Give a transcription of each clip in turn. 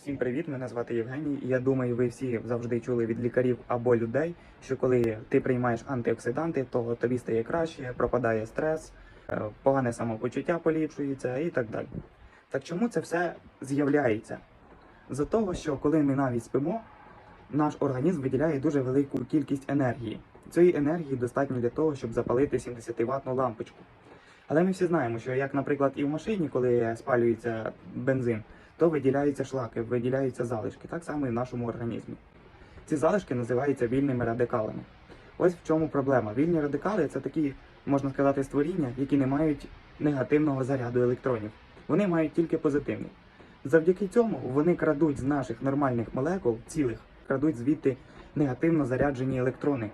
Всім привіт! Мене звати Євгеній. І Я думаю, ви всі завжди чули від лікарів або людей, що коли ти приймаєш антиоксиданти, то тобі стає краще, пропадає стрес, е, погане самопочуття поліпшується і так далі. Так чому це все з'являється? За того, що коли ми навіть спимо, наш організм виділяє дуже велику кількість енергії. Цієї енергії достатньо для того, щоб запалити 70 ватну лампочку. Але ми всі знаємо, що як, наприклад, і в машині, коли спалюється бензин, то виділяються шлаки, виділяються залишки, так само і в нашому організмі. Ці залишки називаються вільними радикалами. Ось в чому проблема. Вільні радикали це такі, можна сказати, створіння, які не мають негативного заряду електронів. Вони мають тільки позитивний. Завдяки цьому вони крадуть з наших нормальних молекул, цілих, крадуть звідти негативно заряджені електрони.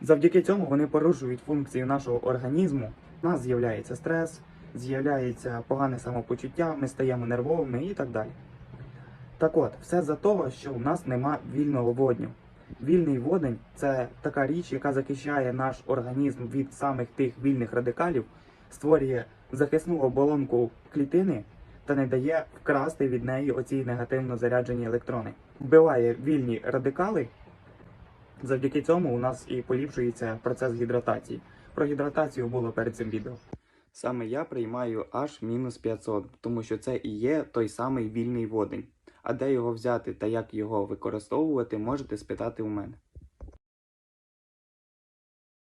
Завдяки цьому вони порушують функцію нашого організму. У нас з'являється стрес, з'являється погане самопочуття, ми стаємо нервовими і так далі. Так от, все за того, що у нас нема вільного водню. Вільний водень це така річ, яка захищає наш організм від самих тих вільних радикалів, створює захисну оболонку клітини та не дає вкрасти від неї оці негативно заряджені електрони. Вбиває вільні радикали. Завдяки цьому у нас і поліпшується процес гідратації. Про гідратацію було перед цим відео. Саме я приймаю аж мінус 500, тому що це і є той самий вільний водень. А де його взяти та як його використовувати, можете спитати у мене.